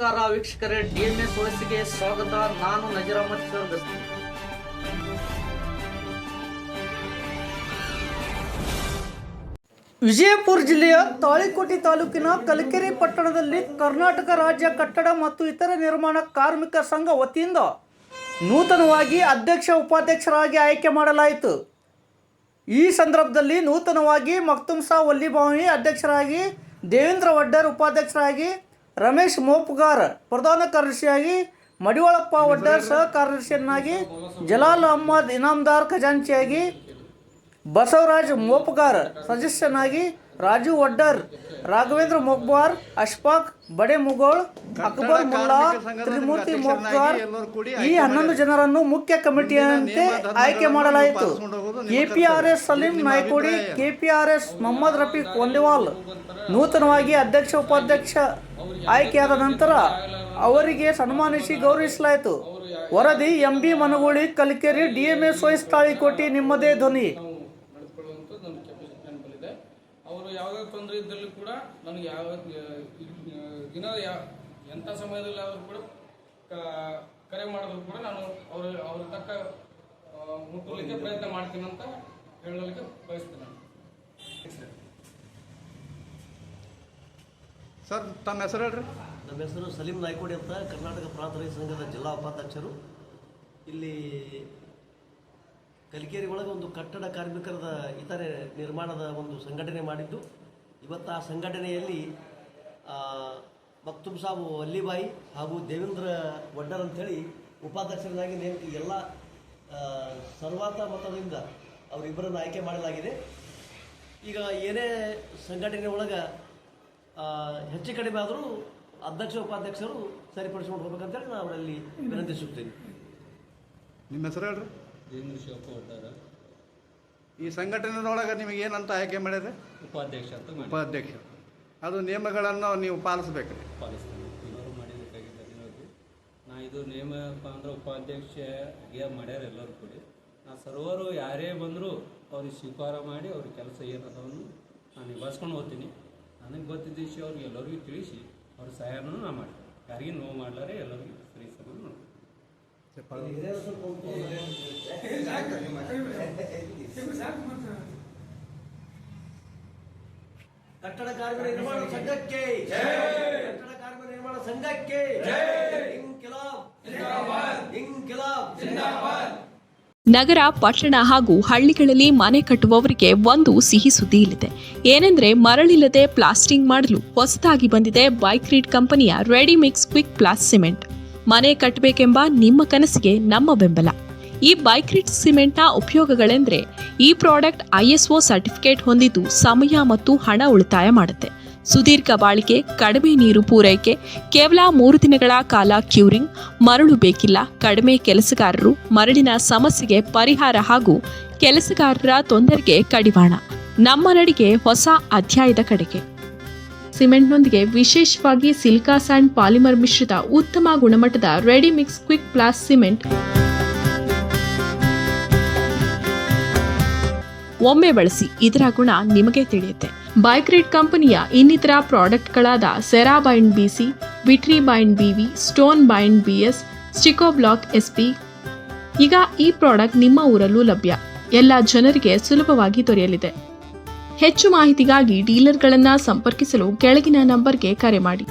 ನಮಸ್ಕಾರ ವೀಕ್ಷಕರೇ ಡಿಎಂಎಸ್ ವಯಸ್ಸಿಗೆ ಸ್ವಾಗತ. ನಾನು ನಜೀರ್ ಅಹಮದ್ ವಿಜಯಪುರ ಜಿಲ್ಲೆಯ ತಾಳಿಕೋಟಿ ತಾಲೂಕಿನ ಕಲಕೆರೆ ಪಟ್ಟಣದಲ್ಲಿ ಕರ್ನಾಟಕ ರಾಜ್ಯ ಕಟ್ಟಡ ಮತ್ತು ಇತರ ನಿರ್ಮಾಣ ಕಾರ್ಮಿಕ ಸಂಘ ವತಿಯಿಂದ ನೂತನವಾಗಿ ಅಧ್ಯಕ್ಷ, ಉಪಾಧ್ಯಕ್ಷರಾಗಿ ಆಯ್ಕೆ ಮಾಡಲಾಯಿತು. ಈ ಸಂದರ್ಭದಲ್ಲಿ ನೂತನವಾಗಿ ಮಕ್ತುಮ್ ಸಾ ವಲ್ಲಿಭಾವಿ ಅಧ್ಯಕ್ಷರಾಗಿ ದೇವೇಂದ್ರ ವಡ್ಡರ್, ಉಪಾಧ್ಯಕ್ಷರಾಗಿ ರಮೇಶ್ ಮೋಪುಗಾರ್ ಪ್ರಧಾನ ಕಾರ್ಯದರ್ಶಿಯಾಗಿ ಮಡಿವಾಳಪ್ಪ ವಡ್ಡರ್ ಸಹ ಕಾರ್ಯದರ್ಶಿಯನ್ನಾಗಿ, ಜಲಾಲ್ ಅಹಮ್ಮದ್ ಇನಾಮ್ದಾರ್ ಖಜಾಂಚಿಯಾಗಿ, ಬಸವರಾಜ್ ಮೋಪ್ಗಾರ್ ಸದಸ್ಯನಾಗಿ ರಾಜು ವಡ್ಡರ್ ರಾಘವೇಂದ್ರ ಮೊಗ್ಬಾರ್ ಅಶ್ಫಾಕ್ ಬಡೆ ಮುಗೋಳ್ ಅಕ್ಬರ್ ಮುಲ್ಲಾ ತ್ರಿಮೂರ್ತಿ ಮೊಗ್ಬಾರ್ ಈ ಹನ್ನೊಂದು ಜನರನ್ನು ಮುಖ್ಯ ಕಮಿಟಿಯಂತೆ ಆಯ್ಕೆ ಮಾಡಲಾಯಿತು. ಕೆಪಿಆರ್ಎಸ್ ಸಲೀಂ ನಾಯ್ಕೋಡಿ ಕೆಪಿಆರ್ಎಸ್ ಮೊಹಮ್ಮದ್ ರಫೀಕ್ ಒಂದೇವಾಲ್ ನೂತನವಾಗಿ ಅಧ್ಯಕ್ಷ ಉಪಾಧ್ಯಕ್ಷ ಆಯ್ಕೆಯಾದ ನಂತರ ಅವರಿಗೆ ಸನ್ಮಾನಿಸಿ ಗೌರವಿಸಲಾಯಿತು. ವರದಿ M B Managuli Kalikeri DMS wise Talikoti ನಿಮ್ಮದೇ ಧ್ವನಿ. ಯಾವುದೇ ತೊಂದರೆ ಇದ್ದಲ್ಲಿ ಕೂಡ ನನಗೆ ಯಾವ ದಿನ ಯಾ ಎಂಥ ಸಮಯದಲ್ಲಿ ಆದರೂ ಕೂಡ ಕರೆ ಮಾಡಿದ್ರು ಕೂಡ ನಾನು ಅವ್ರ ಅವ್ರ ತಕ್ಕ ಮುಟ್ಟಲಿಕ್ಕೆ ಪ್ರಯತ್ನ ಮಾಡ್ತೀನಿ ಅಂತ ಹೇಳಲಿಕ್ಕೆ ಬಯಸ್ತೇನೆ ನಾನು. ಸರ್ ತಮ್ಮ ಹೆಸರು ಹೇಳ್ರಿ. ನಮ್ಮ ಹೆಸರು ಸಲೀಂ ನಾಯ್ಕೋಡಿ ಅಂತ ಕರ್ನಾಟಕ ಪ್ರಾಥಮಿಕ ರೈತ ಸಂಘದ ಜಿಲ್ಲಾ ಉಪಾಧ್ಯಕ್ಷರು. ಇಲ್ಲಿ ಕಲಿಕೇರಿ ಒಳಗೆ ಒಂದು ಕಟ್ಟಡ ಕಾರ್ಮಿಕರದ ಇತರೆ ನಿರ್ಮಾಣದ ಒಂದು ಸಂಘಟನೆ ಮಾಡಿದ್ದು. ಇವತ್ತು ಆ ಸಂಘಟನೆಯಲ್ಲಿ ಮಕ್ತುಬ್ ಸಾಬು ವಲ್ಲಿಬಾಯಿ ಹಾಗೂ ದೇವೇಂದ್ರ ವಡ್ಡರ್ ಅಂಥೇಳಿ ಉಪಾಧ್ಯಕ್ಷರನ್ನಾಗಿ ನೇಮಕ ಎಲ್ಲ ಸರ್ವಾತ ಮತದಿಂದ ಅವರಿಬ್ಬರನ್ನು ಆಯ್ಕೆ ಮಾಡಲಾಗಿದೆ. ಈಗ ಏನೇ ಸಂಘಟನೆ ಒಳಗೆ ಹೆಚ್ಚು ಕಡಿಮೆ ಆದರೂ ಅಧ್ಯಕ್ಷ ಉಪಾಧ್ಯಕ್ಷರು ಸರಿಪಡಿಸ್ಕೊಂಡು ಹೋಗ್ಬೇಕಂತೇಳಿ ನಾನು ಅವರಲ್ಲಿ ವಿನಂತಿಸುತ್ತೇನೆ. ನಿಮ್ಮ ಹೆಸರು ಹೇಳ್ರಿ? ಶಿವಪ್ಪ ಈ ಸಂಘಟನೆಯೊಳಗೆ ನಿಮಗೆ ಏನಂತ ಆಯ್ಕೆ ಮಾಡಿದ್ರೆ? ಉಪಾಧ್ಯಕ್ಷ ಅಂತ ಮಾಡಿ ಉಪಾಧ್ಯಕ್ಷ. ಅದು ನಿಯಮಗಳನ್ನು ನೀವು ಪಾಲಿಸ್ಬೇಕು. ಪಾಲಿಸ್ತಾನೆ. ಎಲ್ಲರೂ ಮಾಡಿಬೇಕಾಗಿದೆ ನಾ ಇದು ನೇಮಪ್ಪ ಅಂದ್ರೆ ಉಪಾಧ್ಯಕ್ಷ ಮಾಡ್ಯಾರ ಎಲ್ಲರೂ ಕೂಡಿ. ನಾ ಸರ್ವರು ಯಾರೇ ಬಂದರೂ ಅವ್ರಿಗೆ ಸ್ವೀಕಾರ ಮಾಡಿ ಅವ್ರ ಕೆಲಸ ಏನದವನ್ನು ನಾನು ನಿಭಾಯಿಸ್ಕೊಂಡು ಹೋಗ್ತೀನಿ. ನನಗೆ ಗೊತ್ತಿದ್ದ ವಿಷಯ ಅವ್ರಿಗೆ ಎಲ್ಲರಿಗೂ ತಿಳಿಸಿ ಅವ್ರ ಸಹಾಯನೂ ನಾ ಮಾಡ್ತೀನಿ. ಯಾರಿಗೂ ನೋವು ಮಾಡ್ಲಾರೆ ಎಲ್ಲರಿಗೂ ಸರಿ ನೋಡ್ತೀನಿ ಕಟ್ಟಡ ಕಾರ್ಮಿಕ ನಿರ್ಮಾಣ ಸಂಘಕ್ಕೆ ಕಟ್ಟಡ ಕಾರ್ಮಿಕ ನಿರ್ಮಾಣ ಸಂಘಕ್ಕೆ ಇನ್ಕಿಲಾಬ್ ಇನ್ಕಿಲಾಬ್ ನಗರ ಪಟ್ಟಣ ಹಾಗೂ ಹಳ್ಳಿಗಳಲ್ಲಿ ಮನೆ ಕಟ್ಟುವವರಿಗೆ ಒಂದು ಸಿಹಿ ಸುದ್ದಿ ಇಲ್ಲಿದೆ. ಏನೆಂದ್ರೆ ಮರಳಿಲ್ಲದೆ ಪ್ಲಾಸ್ಟಿಂಗ್ ಮಾಡಲು ಹೊಸದಾಗಿ ಬಂದಿದೆ ಬೈಕ್ ರೀಡ್ ಕಂಪನಿಯ ರೆಡಿಮಿಕ್ಸ್ ಕ್ವಿಕ್ ಪ್ಲಾಸ್ ಸಿಮೆಂಟ್ ಮನೆ ಕಟ್ಟಬೇಕೆಂಬ ನಿಮ್ಮ ಕನಸಿಗೆ ನಮ್ಮ ಬೆಂಬಲ. ಈ ಬೈಕ್ರಿಟ್ ಸಿಮೆಂಟ್ನ ಉಪಯೋಗಗಳೆಂದರೆ ಈ ಪ್ರಾಡಕ್ಟ್ ಐಎಸ್ಒ ಸರ್ಟಿಫಿಕೇಟ್ ಹೊಂದಿದ್ದು ಸಮಯ ಮತ್ತು ಹಣ ಉಳಿತಾಯ ಮಾಡುತ್ತೆ. ಸುದೀರ್ಘ ಬಾಳಿಕೆ, ಕಡಿಮೆ ನೀರು ಪೂರೈಕೆ, ಕೇವಲ ಮೂರು ದಿನಗಳ ಕಾಲ ಕ್ಯೂರಿಂಗ್, ಮರಳು ಬೇಕಿಲ್ಲ, ಕಡಿಮೆ ಕೆಲಸಗಾರರು, ಮರಳಿನ ಸಮಸ್ಯೆಗೆ ಪರಿಹಾರ ಹಾಗೂ ಕೆಲಸಗಾರರ ತೊಂದರೆಗೆ ಕಡಿವಾಣ. ನಮ್ಮ ನಡಿಗೆ ಹೊಸ ಅಧ್ಯಾಯದ ಕಡೆಗೆ. ಸಿಮೆಂಟ್ನೊಂದಿಗೆ ವಿಶೇಷವಾಗಿ ಸಿಲಿಕಾ ಸ್ಯಾಂಡ್ ಪಾಲಿಮರ್ ಮಿಶ್ರಿತ ಉತ್ತಮ ಗುಣಮಟ್ಟದ ready mix quick plus cement. ಒಮ್ಮೆ ಬಳಸಿ ಇದರ ಗುಣ ನಿಮಗೆ ತಿಳಿಯುತ್ತೆ. ಬೈಕ್ರೇಡ್ ಕಂಪನಿಯ ಇನ್ನಿತರ ಪ್ರಾಡಕ್ಟ್ಗಳಾದ Cera bind BC vitri bind BV stone bind BS sticko block SP ಈಗ ಈ ಪ್ರಾಡಕ್ಟ್ ನಿಮ್ಮ ಊರಲ್ಲೂ ಲಭ್ಯ. ಎಲ್ಲ ಜನರಿಗೆ ಸುಲಭವಾಗಿ ದೊರೆಯಲಿದೆ. ಹೆಚ್ಚು ಮಾಹಿತಿಗಾಗಿ ಡೀಲರ್ಗಳನ್ನು ಸಂಪರ್ಕಿಸಲು ಕೆಳಗಿನ ನಂಬರ್ಗೆ ಕರೆ ಮಾಡಿ.